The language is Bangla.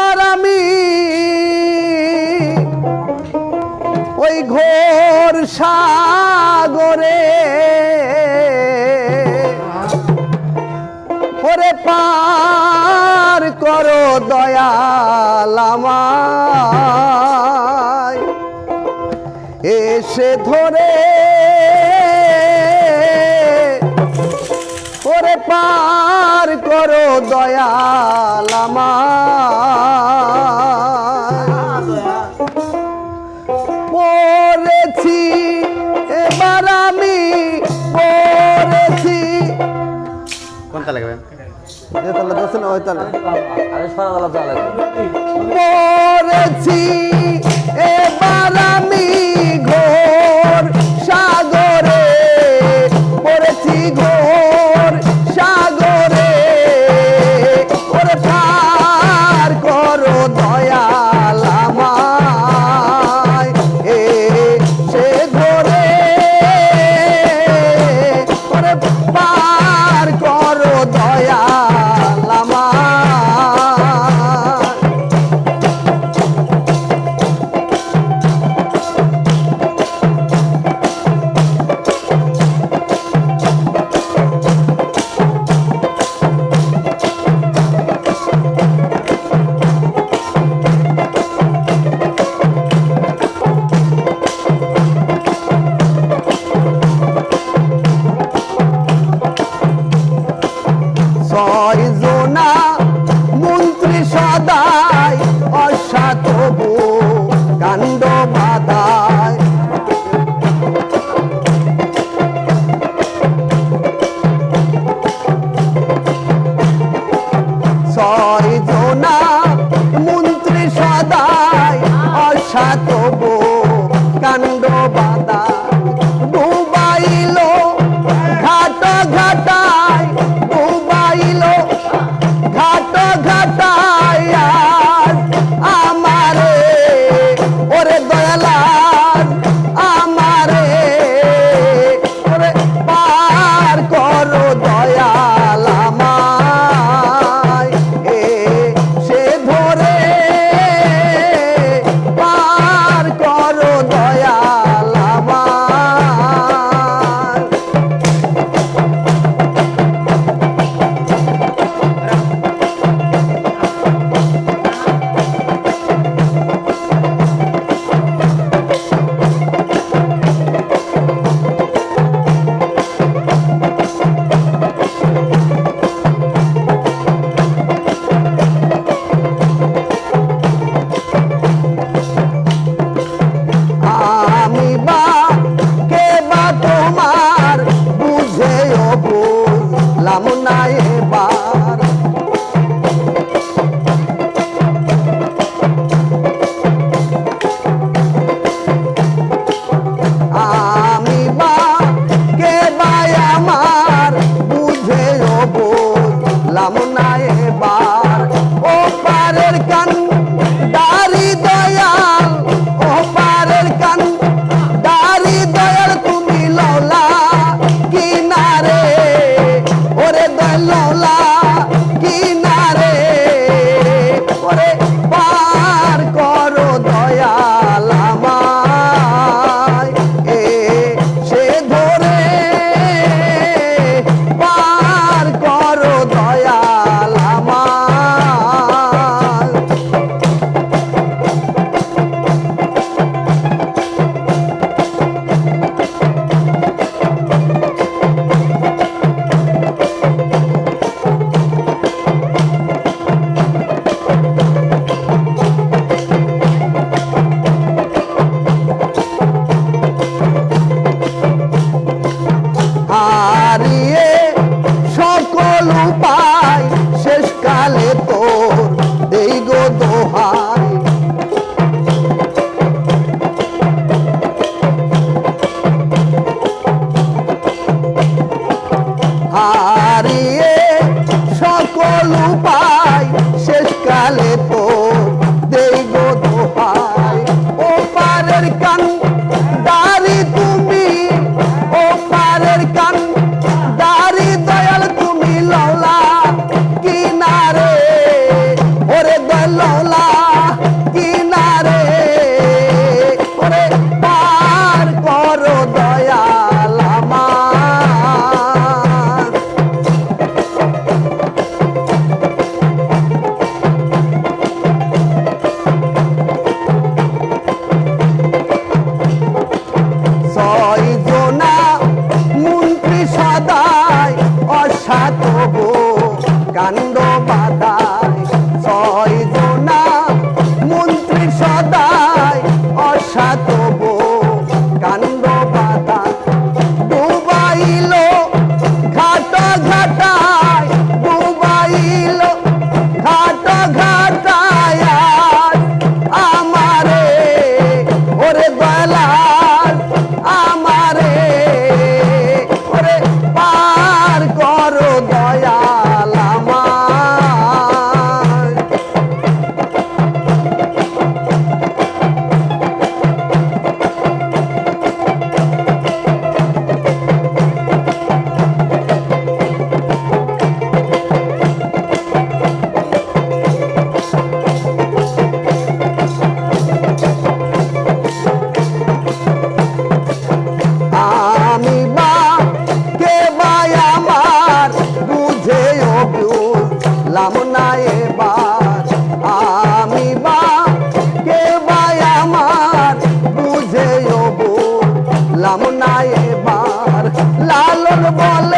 এবার আমি ওই ঘোর সাগরে ওরে পার করো দয়াল আমায়। এসে ধরে পার করো দয়াল পড়েছি এবার আমি পড়েছি। কোনটা তাহলে দশ না। ওই তাহলে লাগবে পড়েছি এবার আমি তোমার ball